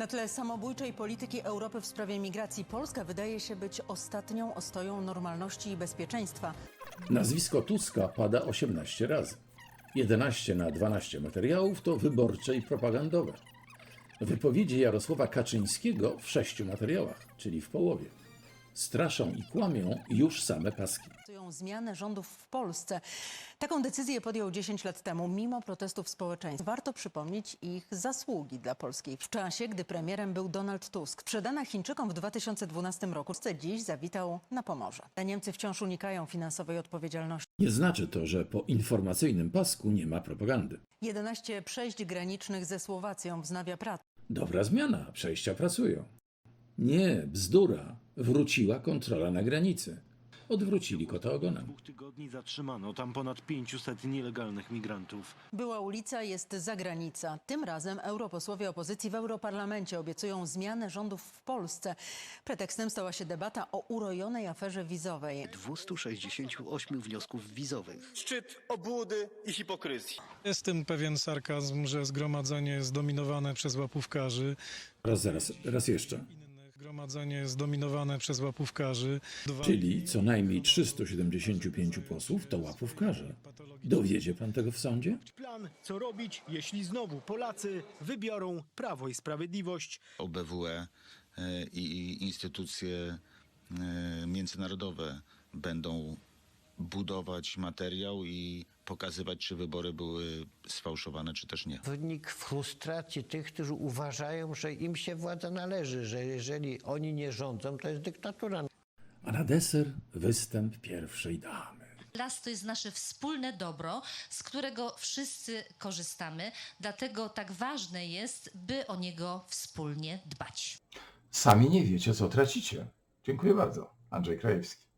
Na tle samobójczej polityki Europy w sprawie migracji Polska wydaje się być ostatnią ostoją normalności i bezpieczeństwa. Nazwisko Tuska pada 18 razy. 11 na 12 materiałów to wyborcze i propagandowe. Wypowiedzi Jarosława Kaczyńskiego w sześciu materiałach, czyli w połowie. Straszą i kłamią już same paski. Zmianę rządów w Polsce. Taką decyzję podjął 10 lat temu, mimo protestów społeczeństwa. Warto przypomnieć ich zasługi dla Polski. W czasie, gdy premierem był Donald Tusk, sprzedana Chińczykom w 2012 roku, dziś zawitał na Pomorze. A Niemcy wciąż unikają finansowej odpowiedzialności. Nie znaczy to, że po informacyjnym pasku nie ma propagandy. 11 przejść granicznych ze Słowacją wznawia pracę. Dobra zmiana, przejścia pracują. Nie, bzdura. Wróciła kontrola na granicy. Odwrócili kota ogonem. dwóch tygodni zatrzymano tam ponad 500 nielegalnych migrantów. Była ulica, jest zagranica. Tym razem europosłowie opozycji w Europarlamencie obiecują zmianę rządów w Polsce. Pretekstem stała się debata o urojonej aferze wizowej. 268 wniosków wizowych. szczyt obłudy i hipokryzji. Jest tym pewien sarkazm, że zgromadzenie jest dominowane przez łapówkarzy. Raz, zaraz, raz jeszcze. Zgromadzenie jest dominowane przez łapówkarzy. Dwa Czyli co najmniej 375 posłów to łapówkarze. Dowiedzie pan tego w sądzie? plan, co robić, jeśli znowu Polacy wybiorą Prawo i Sprawiedliwość. OBWE e, i instytucje e, międzynarodowe będą budować materiał i pokazywać, czy wybory były sfałszowane, czy też nie. wynik frustracji tych, którzy uważają, że im się władza należy, że jeżeli oni nie rządzą, to jest dyktatura. A na deser występ pierwszej damy. Las to jest nasze wspólne dobro, z którego wszyscy korzystamy, dlatego tak ważne jest, by o niego wspólnie dbać. Sami nie wiecie, co tracicie. Dziękuję bardzo. Andrzej Krajewski.